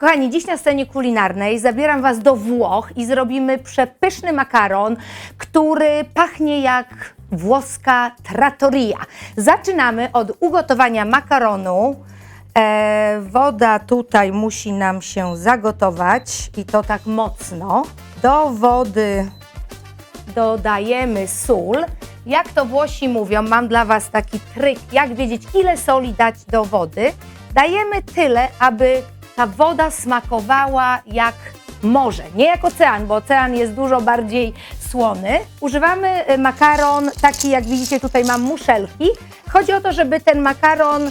Kochani, dziś na scenie kulinarnej zabieram Was do Włoch i zrobimy przepyszny makaron, który pachnie jak włoska trattoria. Zaczynamy od ugotowania makaronu. E, woda tutaj musi nam się zagotować i to tak mocno. Do wody dodajemy sól. Jak to Włosi mówią, mam dla Was taki tryk, jak wiedzieć, ile soli dać do wody. Dajemy tyle, aby ta woda smakowała jak morze, nie jak ocean, bo ocean jest dużo bardziej słony. Używamy y, makaron taki, jak widzicie, tutaj mam muszelki. Chodzi o to, żeby ten makaron e,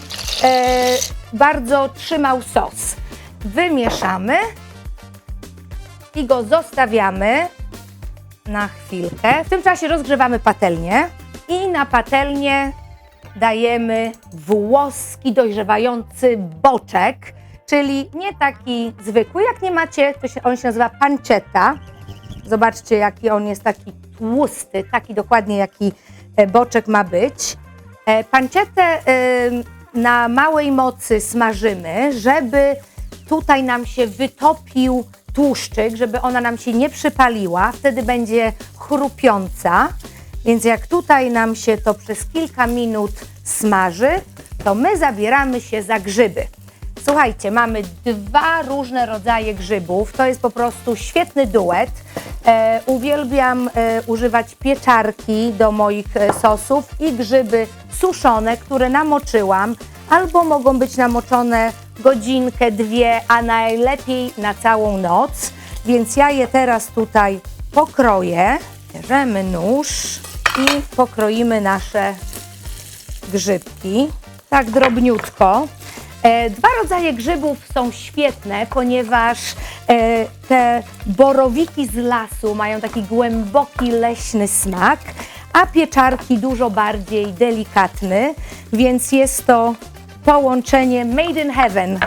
bardzo trzymał sos. Wymieszamy i go zostawiamy na chwilkę. W tym czasie rozgrzewamy patelnię i na patelnię dajemy włoski dojrzewający boczek, czyli nie taki zwykły. Jak nie macie, to się, on się nazywa pancetta. Zobaczcie, jaki on jest taki tłusty, taki dokładnie jaki e, boczek ma być. E, Pancetę na małej mocy smażymy, żeby tutaj nam się wytopił tłuszczyk, żeby ona nam się nie przypaliła, wtedy będzie chrupiąca. Więc jak tutaj nam się to przez kilka minut smaży, to my zabieramy się za grzyby. Słuchajcie, mamy dwa różne rodzaje grzybów. To jest po prostu świetny duet. E, uwielbiam e, używać pieczarki do moich e, sosów i grzyby suszone, które namoczyłam, albo mogą być namoczone godzinkę, dwie, a najlepiej na całą noc. Więc ja je teraz tutaj pokroję. Bierzemy nóż i pokroimy nasze grzybki, tak drobniutko. E, Dwa rodzaje grzybów są świetne, ponieważ e, te borowiki z lasu mają taki głęboki, leśny smak, a pieczarki dużo bardziej delikatny, więc jest to połączenie made in heaven.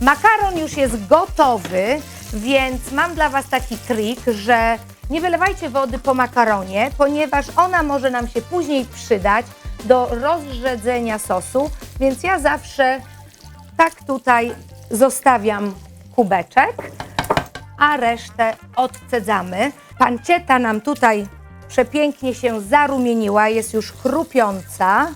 Makaron już jest gotowy, więc mam dla Was taki trik, że nie wylewajcie wody po makaronie, ponieważ ona może nam się później przydać do rozrzedzenia sosu, więc ja zawsze tak tutaj zostawiam kubeczek, a resztę odcedzamy. Pancieta nam tutaj przepięknie się zarumieniła, jest już chrupiąca.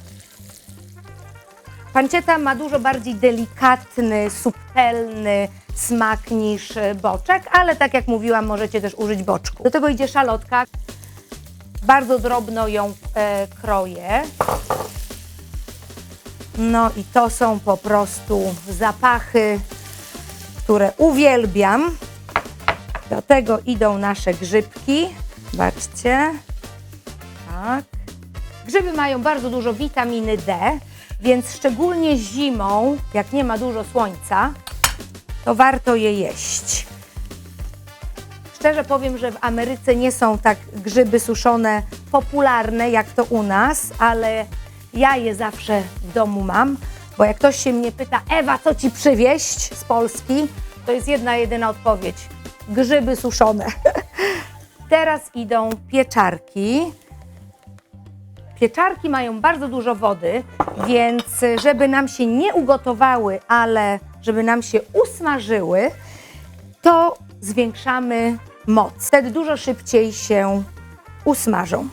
Pancieta ma dużo bardziej delikatny, subtelny smak niż boczek, ale tak jak mówiłam, możecie też użyć boczku. Do tego idzie szalotka. Bardzo drobno ją e, kroję. No i to są po prostu zapachy, które uwielbiam. Do tego idą nasze grzybki. Zobaczcie. Tak. Grzyby mają bardzo dużo witaminy D, więc szczególnie zimą, jak nie ma dużo słońca, to warto je jeść. Szczerze powiem, że w Ameryce nie są tak grzyby suszone popularne jak to u nas, ale ja je zawsze w domu mam, bo jak ktoś się mnie pyta, Ewa, co ci przywieźć z Polski, to jest jedna, jedyna odpowiedź. Grzyby suszone. Teraz idą pieczarki. Pieczarki mają bardzo dużo wody, więc żeby nam się nie ugotowały, ale żeby nam się usmażyły, to zwiększamy moc. Wtedy dużo szybciej się usmażą.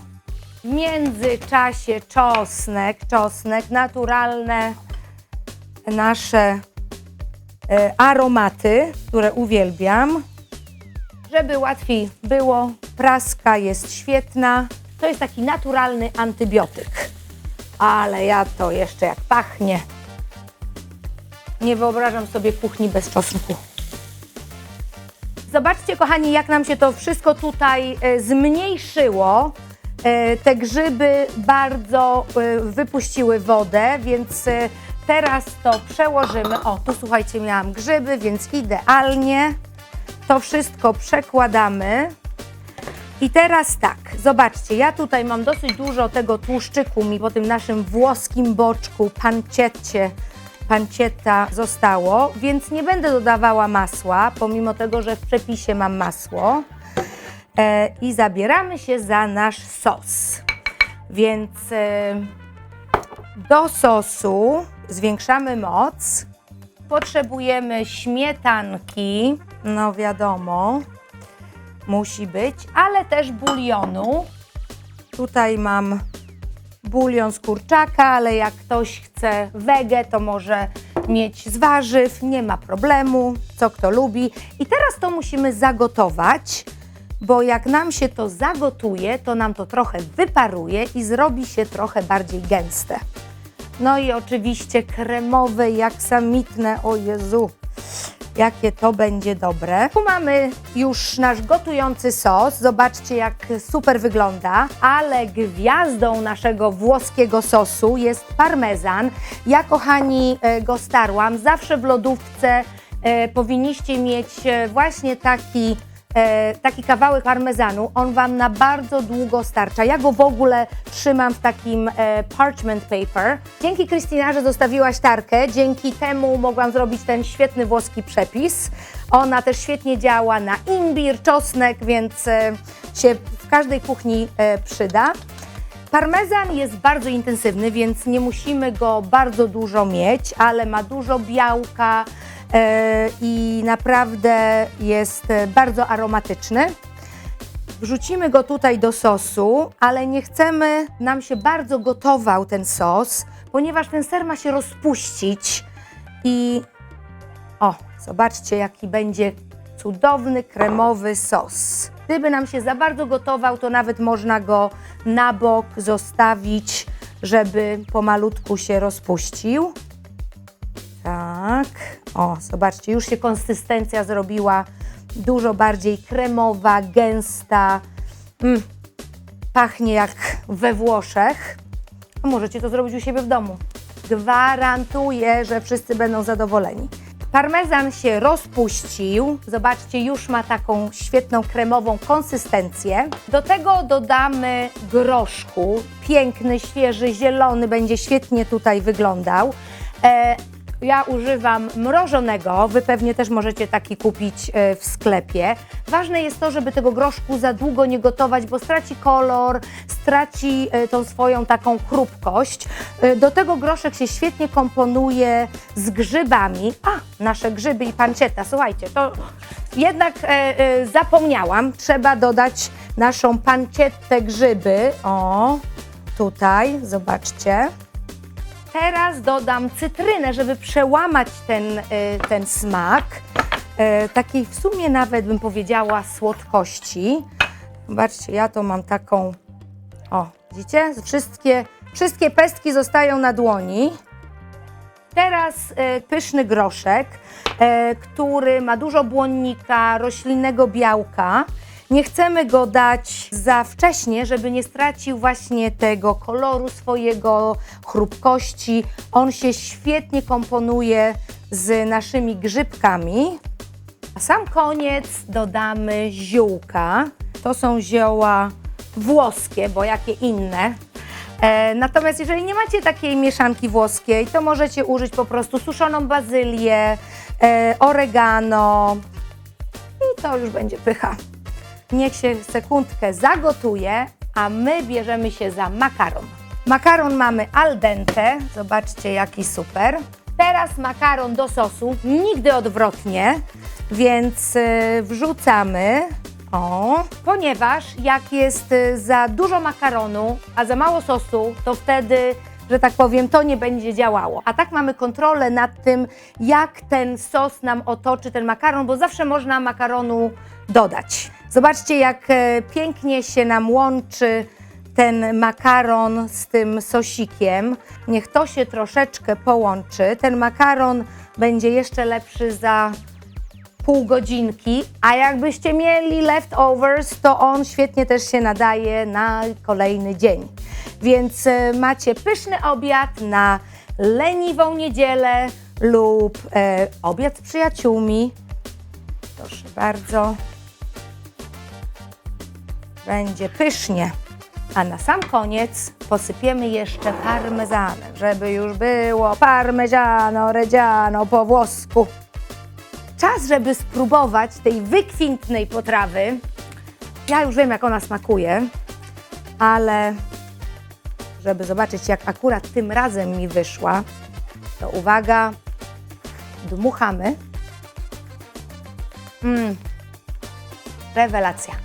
W międzyczasie czosnek, czosnek, naturalne nasze e, aromaty, które uwielbiam. Żeby łatwiej było, praska jest świetna. To jest taki naturalny antybiotyk. Ale ja to jeszcze jak pachnie. Nie wyobrażam sobie kuchni bez czosnku. Zobaczcie, kochani, jak nam się to wszystko tutaj e, zmniejszyło. E, Te grzyby bardzo e, wypuściły wodę, więc e, teraz to przełożymy. O, tu słuchajcie, miałam grzyby, więc idealnie. To wszystko przekładamy. I teraz tak, zobaczcie, ja tutaj mam dosyć dużo tego tłuszczyku mi po tym naszym włoskim boczku, panciecie, pancietta zostało, więc nie będę dodawała masła, pomimo tego, że w przepisie mam masło. E, I zabieramy się za nasz sos. Więc e, do sosu zwiększamy moc. potrzebujemy śmietanki, no wiadomo, musi być, ale też bulionu. Tutaj mam bulion z kurczaka, ale jak ktoś chce wege, to może mieć z warzyw, nie ma problemu, co kto lubi. I teraz to musimy zagotować, bo jak nam się to zagotuje, to nam to trochę wyparuje i zrobi się trochę bardziej gęste. No i oczywiście kremowe, jak samitne, o Jezu, jakie to będzie dobre. Tu mamy już nasz gotujący sos, zobaczcie jak super wygląda, ale gwiazdą naszego włoskiego sosu jest parmezan. Ja kochani e, go starłam, zawsze w lodówce e, powinniście mieć e, właśnie taki taki kawałek parmezanu, on Wam na bardzo długo starcza. Ja go w ogóle trzymam w takim e, parchment paper. Dzięki Krystyna, że zostawiłaś tarkę, dzięki temu mogłam zrobić ten świetny włoski przepis. Ona też świetnie działa na imbir, czosnek, więc e, się w każdej kuchni e, przyda. Parmezan jest bardzo intensywny, więc nie musimy go bardzo dużo mieć, ale ma dużo białka e, i naprawdę jest e, bardzo aromatyczny. Wrzucimy go tutaj do sosu, ale nie chcemy nam się bardzo gotował ten sos, ponieważ ten ser ma się rozpuścić i o, zobaczcie jaki będzie cudowny kremowy sos. Gdyby nam się za bardzo gotował, to nawet można go na bok zostawić, żeby pomalutku się rozpuścił. Tak. O, zobaczcie, już się konsystencja zrobiła dużo bardziej kremowa, gęsta. Mm, pachnie jak we Włoszech. Możecie to zrobić u siebie w domu. Gwarantuję, że wszyscy będą zadowoleni. Parmezan się rozpuścił. Zobaczcie, już ma taką świetną kremową konsystencję. Do tego dodamy groszku. Piękny, świeży, zielony, będzie świetnie tutaj wyglądał. Ja używam mrożonego, wy pewnie też możecie taki kupić e, w sklepie. Ważne jest to, żeby tego groszku za długo nie gotować, bo straci kolor, straci e, tą swoją taką chrupkość. E, Do tego groszek się świetnie komponuje z grzybami. A, nasze grzyby i pancieta, słuchajcie, to jednak zapomniałam. Trzeba dodać naszą pancietę grzyby. O, tutaj, zobaczcie. Teraz dodam cytrynę, żeby przełamać ten, y, ten smak. y, Takiej w sumie nawet bym powiedziała słodkości. Zobaczcie, ja to mam taką. O, widzicie? Wszystkie, wszystkie pestki zostają na dłoni. Teraz e, pyszny groszek, e, który ma dużo błonnika, roślinnego białka. Nie chcemy go dać za wcześnie, żeby nie stracił właśnie tego koloru swojego, chrupkości. On się świetnie komponuje z naszymi grzybkami. A sam koniec dodamy ziółka. To są zioła włoskie, bo jakie inne. E, natomiast jeżeli nie macie takiej mieszanki włoskiej, to możecie użyć po prostu suszoną bazylię, e, oregano i to już będzie pycha. Niech się sekundkę zagotuje, a my bierzemy się za makaron. Makaron mamy al dente, zobaczcie jaki super. Teraz makaron do sosu, nigdy odwrotnie, więc y, wrzucamy. O, ponieważ jak jest y, za dużo makaronu, a za mało sosu, to wtedy, że tak powiem, to nie będzie działało. A tak mamy kontrolę nad tym, jak ten sos nam otoczy ten makaron, bo zawsze można makaronu dodać. Zobaczcie, jak e, pięknie się nam łączy ten makaron z tym sosikiem. Niech to się troszeczkę połączy. Ten makaron będzie jeszcze lepszy za pół godzinki, a jakbyście mieli leftovers, to on świetnie też się nadaje na kolejny dzień. Więc e, macie pyszny obiad na leniwą niedzielę lub e, obiad z przyjaciółmi. Proszę bardzo. Będzie pysznie. A na sam koniec posypiemy jeszcze parmezanem, żeby już było parmeziano, reggiano po włosku. Czas, żeby spróbować tej wykwintnej potrawy. Ja już wiem, jak ona smakuje, ale żeby zobaczyć, jak akurat tym razem mi wyszła, to uwaga, Dmuchamy. Mmm. Rewelacja.